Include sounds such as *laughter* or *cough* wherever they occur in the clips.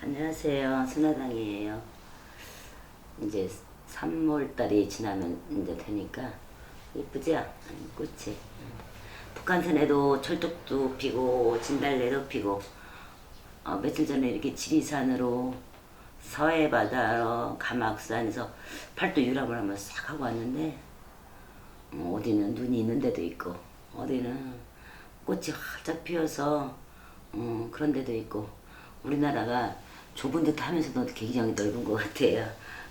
안녕하세요. 순화당이에요. 이제 3월달이 지나면 이제 되니까? 아니, 꽃이. 북한산에도 철쭉도 피고 진달래도 피고 어, 며칠 전에 이렇게 지리산으로 서해 바다로 가막산에서 팔도 유람을 한번 싹 하고 왔는데 어, 어디는 눈이 있는 데도 있고 어디는 꽃이 활짝 피어서 어, 그런 데도 있고 우리나라가 좁은 듯 하면서도 굉장히 넓은 것 같아요.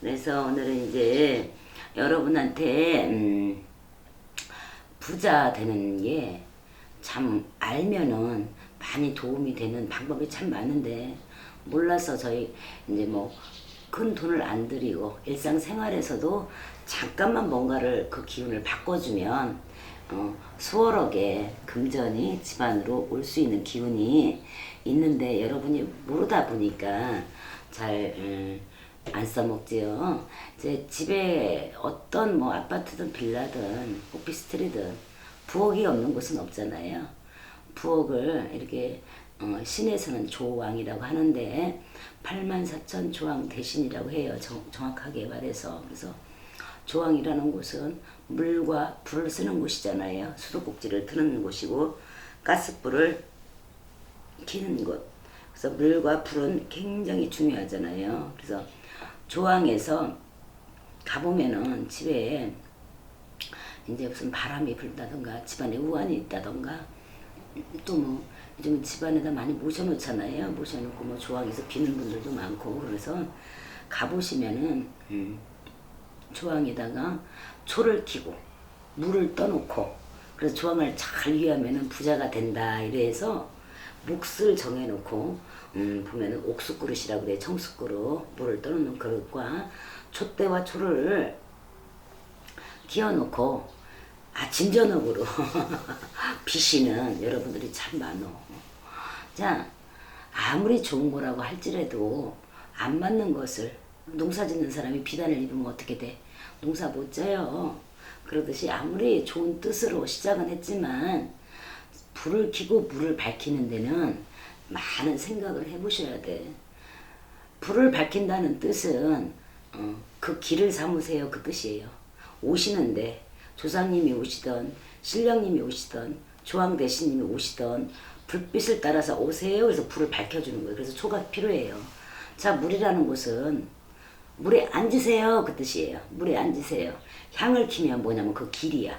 그래서 오늘은 이제 여러분한테 음, 부자 되는 게 참 알면은 많이 도움이 되는 방법이 참 많은데 몰라서 저희 이제 뭐 큰 돈을 안 들이고 일상생활에서도 잠깐만 뭔가를 그 기운을 바꿔주면 어, 수월하게 금전이 집안으로 올 수 있는 기운이 있는데 여러분이 모르다 보니까 잘 음, 안 써먹지요. 제 집에 어떤 뭐 아파트든 빌라든 오피스텔이든 부엌이 없는 곳은 없잖아요. 부엌을 이렇게 어, 신에서는 조왕이라고 하는데 8만 4천 조왕 대신이라고 해요. 정, 정확하게 말해서 그래서 조왕이라는 곳은 물과 불을 쓰는 곳이잖아요. 수도꼭지를 드는 곳이고 가스불을 키는 곳. 그래서 물과 불은 굉장히 중요하잖아요. 그래서 조항에서 가보면은 집에 이제 무슨 바람이 불다던가 집안에 우환이 있다던가 또뭐 요즘 집안에다 많이 모셔놓잖아요. 모셔놓고 뭐 조항에서 비는 분들도 많고 그래서 가보시면은 음, 조항에다가 초를 키고 물을 떠놓고 그래서 조항을 잘 위하면은 부자가 된다 이래서 몫을 정해놓고 음, 보면은 옥수 그릇이라고 그래 청수 그릇 물을 떠놓는 그릇과 촛대와 초를 기어놓고 아침 저녁으로 비시는 여러분들이 참 많어. 자 아무리 좋은 거라고 할지라도 안 맞는 것을 농사 짓는 사람이 비단을 입으면 어떻게 돼? 농사 못 져요. 그러듯이 아무리 좋은 뜻으로 시작은 했지만 불을 켜고 물을 밝히는 데는 많은 생각을 해보셔야 돼. 불을 밝힌다는 뜻은 어, 그 길을 삼으세요 그 뜻이에요. 오시는데 조상님이 오시던 신령님이 오시던 조왕대신님이 오시던 불빛을 따라서 오세요. 그래서 불을 밝혀주는 거예요. 그래서 초가 필요해요. 자 물이라는 곳은 물에 앉으세요 그 뜻이에요. 물에 앉으세요. 향을 키면 뭐냐면 그 길이야.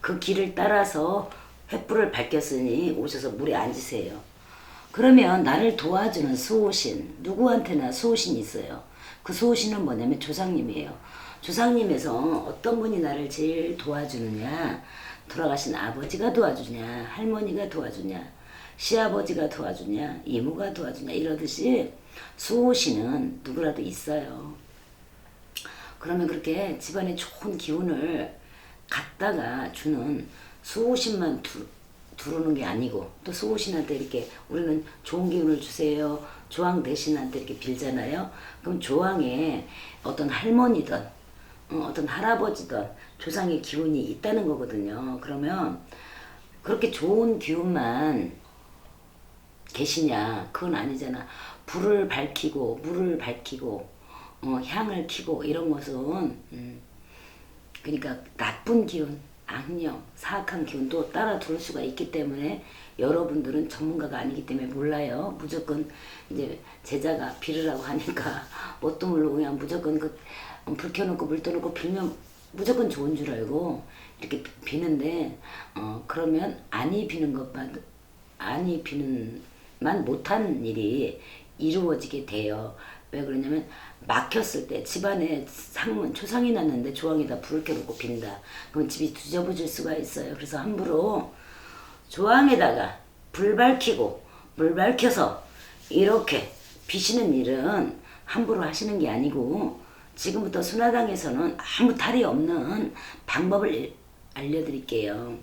그 길을 따라서 횃불을 밝혔으니 오셔서 물에 앉으세요. 그러면 나를 도와주는 수호신 누구한테나 수호신이 있어요. 그 수호신은 뭐냐면 조상님이에요. 조상님에서 어떤 분이 나를 제일 도와주느냐 돌아가신 아버지가 도와주냐 할머니가 도와주냐 시아버지가 도와주냐 이모가 도와주냐 이러듯이 수호신은 누구라도 있어요. 그러면 그렇게 집안에 좋은 기운을 갖다가 주는 수호신만 두, 두르는 게 아니고 또 수호신한테 이렇게 우리는 좋은 기운을 주세요. 조왕 대신한테 이렇게 빌잖아요. 그럼 조왕에 어떤 할머니든 어, 어떤 할아버지든 조상의 기운이 있다는 거거든요. 그러면 그렇게 좋은 기운만 계시냐? 그건 아니잖아. 불을 밝히고 물을 밝히고 어, 향을 키고 이런 것은 음, 그러니까 나쁜 기운, 악령, 사악한 기운도 따라 들을 수가 있기 때문에 여러분들은 전문가가 아니기 때문에 몰라요. 무조건 이제 제자가 빌으라고 하니까 *laughs* 뭣도 모르고 그냥 무조건 그 불 켜놓고 물 떠놓고 빌면 무조건 좋은 줄 알고 이렇게 비는데 어 그러면 아니 비는 것만 아니 비는 만 못한 일이 이루어지게 돼요. 왜 그러냐면 막혔을 때 집안에 상문 초상이 났는데 조항에다 불을 켜놓고 빈다. 그럼 집이 뒤집어질 수가 있어요. 그래서 함부로 조항에다가 불 밝히고 물 밝혀서 이렇게 비시는 일은 함부로 하시는 게 아니고 지금부터 순화당에서는 아무 탈이 없는 방법을 알려드릴게요.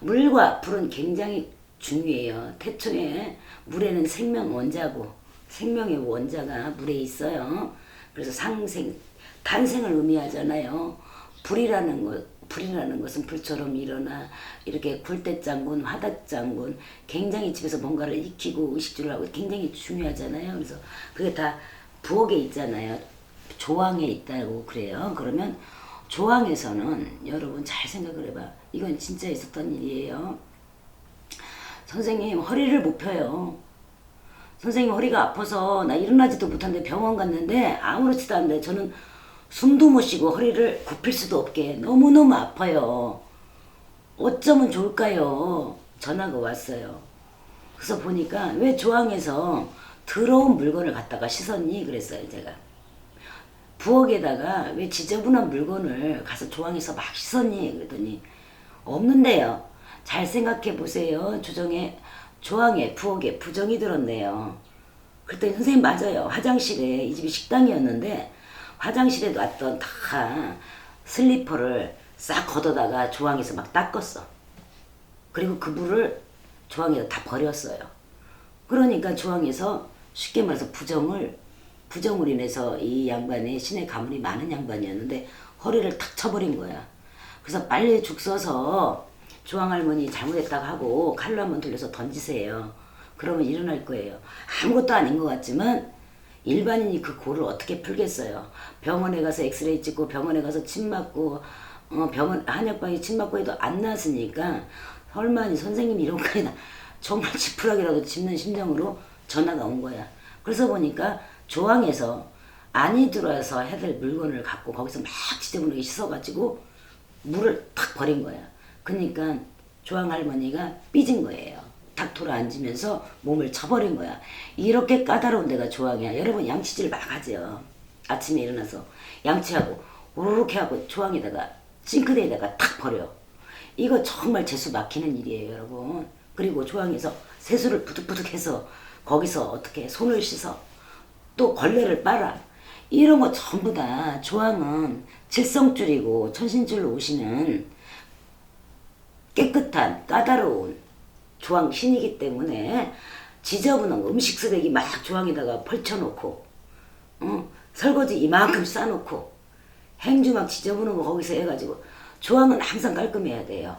물과 불은 굉장히 중요해요. 태초에 물에는 생명 원자고 생명의 원자가 물에 있어요. 그래서 상생, 탄생을 의미하잖아요. 불이라는 것, 불이라는 것은 불처럼 일어나 이렇게 굴대장군, 화덕장군 굉장히 집에서 뭔가를 익히고 의식주를 하고 굉장히 중요하잖아요. 그래서 그게 다 부엌에 있잖아요. 조항에 있다고 그래요. 그러면 조항에서는 여러분 잘 생각을 해봐. 이건 진짜 있었던 일이에요. 선생님 허리를 못 펴요. 선생님 허리가 아파서 나 일어나지도 못하는데 병원 갔는데 아무렇지도 않은데 저는 숨도 못 쉬고 허리를 굽힐 수도 없게 너무너무 아파요. 어쩌면 좋을까요? 전화가 왔어요. 그래서 보니까 왜 조항에서 더러운 물건을 갖다가 씻었니? 그랬어요, 제가. 부엌에다가 왜 지저분한 물건을 가서 조항에서 막 씻었니? 그랬더니 없는데요. 잘 생각해 보세요. 조정에 조항에 부엌에 부정이 들었네요. 그랬더니 선생님 맞아요. 화장실에 이 집이 식당이었는데 화장실에 놨던 다 슬리퍼를 싹 걷어다가 조항에서 막 닦았어. 그리고 그 물을 조항에다 다 버렸어요. 그러니까 조항에서 쉽게 말해서 부정을 부정으로 인해서 이 양반이 신의 가문이 많은 양반이었는데 허리를 탁 쳐버린 거야. 그래서 빨리 죽 써서 조항 할머니 잘못했다고 하고 칼로 한번 돌려서 던지세요. 그러면 일어날 거예요. 아무것도 아닌 것 같지만 일반인이 그 고를 어떻게 풀겠어요. 병원에 가서 엑스레이 찍고 병원에 가서 침 맞고 어, 병원 한약방에 침 맞고 해도 안 나았으니까 설마니 선생님 이런 거에 나 정말 지푸라기라도 짚는 심정으로 전화가 온 거야. 그래서 보니까 조항에서 안이 들어와서 될 물건을 갖고 거기서 막 지저분하게 씻어가지고 물을 탁 버린 거야. 그러니까 조항 할머니가 삐진 거예요. 탁 돌아 앉으면서 몸을 쳐버린 거야. 이렇게 까다로운 데가 조항이야. 여러분 양치질 막 하죠. 아침에 일어나서 양치하고 우르르게 하고 조항에다가 싱크대에다가 탁 버려. 이거 정말 재수 막히는 일이에요, 여러분. 그리고 조항에서 세수를 부득부득해서 거기서 어떻게 손을 씻어 또 걸레를 빨아 이런 거 전부 다 조항은 질성줄이고 천신줄로 오시는 깨끗한 까다로운 조항 신이기 때문에 지저분한 거, 음식 쓰레기 막 조항에다가 펼쳐놓고 어? 설거지 이만큼 싸놓고 행주 막 지저분한 거 거기서 해가지고 조항은 항상 깔끔해야 돼요.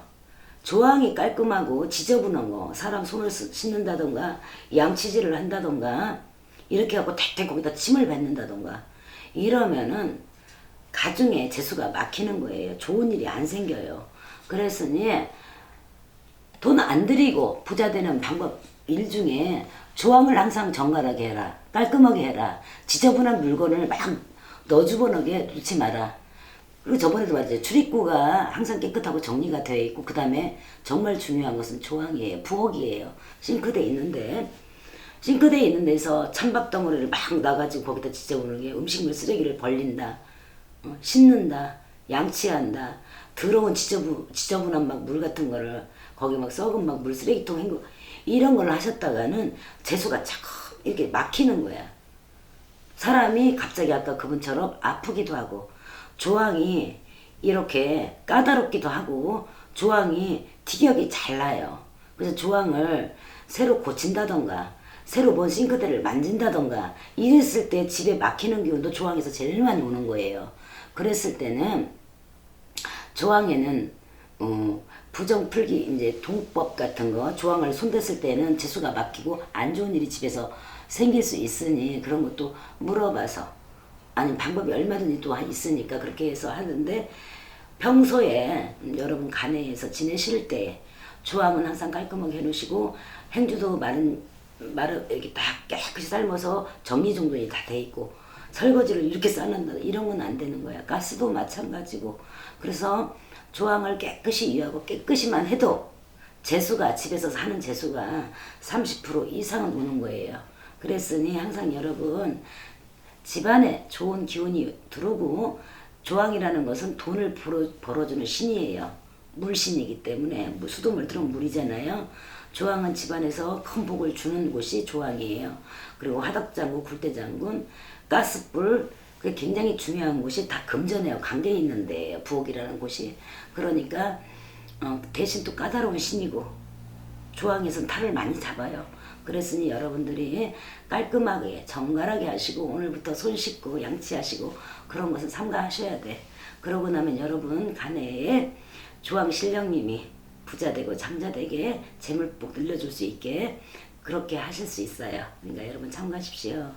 조항이 깔끔하고 지저분한 거 사람 손을 쓰- 씻는다던가 양치질을 한다던가 이렇게 하고 택택 거기다 침을 뱉는다던가 이러면은 가중에 재수가 막히는 거예요. 좋은 일이 안 생겨요. 그랬으니 돈 안 들이고 부자 되는 방법 일 중에 조항을 항상 정갈하게 해라. 깔끔하게 해라. 지저분한 물건을 막 너주번하게 놓지 마라. 그리고 저번에도 말했죠. 출입구가 항상 깨끗하고 정리가 되어 있고 그 다음에 정말 중요한 것은 조항이에요. 부엌이에요. 싱크대 있는데 싱크대 있는 데서 찬밥 덩어리를 막 놔가지고 거기다 지저분하게 음식물 쓰레기를 벌린다. 어, 씻는다. 양치한다. 더러운 지저분, 지저분한 막 물 같은 거를 거기 막 썩은 막 물 쓰레기통 헹구 이런 걸 하셨다가는 재수가 자꾸 이렇게 막히는 거야. 사람이 갑자기 아까 그분처럼 아프기도 하고 조항이 이렇게 까다롭기도 하고 조항이 티격이 잘 나요. 그래서 조항을 새로 고친다던가 새로 뭔 싱크대를 만진다던가 이랬을 때 집에 막히는 기운도 조항에서 제일 많이 오는 거예요. 그랬을 때는 조항에는 어, 부정 풀기 이제 동법 같은 거 조항을 손댔을 때는 재수가 막히고 안 좋은 일이 집에서 생길 수 있으니 그런 것도 물어봐서 아니 방법이 얼마든지 또 있으니까 그렇게 해서 하는데 평소에 음, 여러분 간에서 지내실 때 조항은 항상 깔끔하게 해놓으시고 행주도 마른 마르 이렇게 딱 깨끗이 삶아서 정리정돈이 다 돼 있고 설거지를 이렇게 싸는다 이런 건 안 되는 거야 가스도 마찬가지고 그래서 조항을 깨끗이 이하고 깨끗이만 해도 재수가 집에서 사는 재수가 30% 이상은 오는 거예요 그랬으니 항상 여러분 집안에 좋은 기운이 들어오고 조항이라는 것은 돈을 벌어, 벌어주는 신이에요. 물신이기 때문에 물- 수돗물 들어오면 물이잖아요. 조항은 집안에서 큰 복을 주는 곳이 조항이에요. 그리고 화덕장군, 굴대장군, 가스불 그게 굉장히 중요한 곳이 다 금전에요. 관계 있는 데예요. 부엌이라는 곳이. 그러니까 어, 대신 또 까다로운 신이고 조항에서는 탈을 많이 잡아요. 그랬으니 여러분들이 깔끔하게 정갈하게 하시고 오늘부터 손 씻고 양치하시고 그런 것은 삼가하셔야 돼. 그러고 나면 여러분 간에 조항 신령님이 부자 되고 장자 되게 재물복 늘려줄 수 있게 그렇게 하실 수 있어요. 그러니까 여러분 참고하십시오.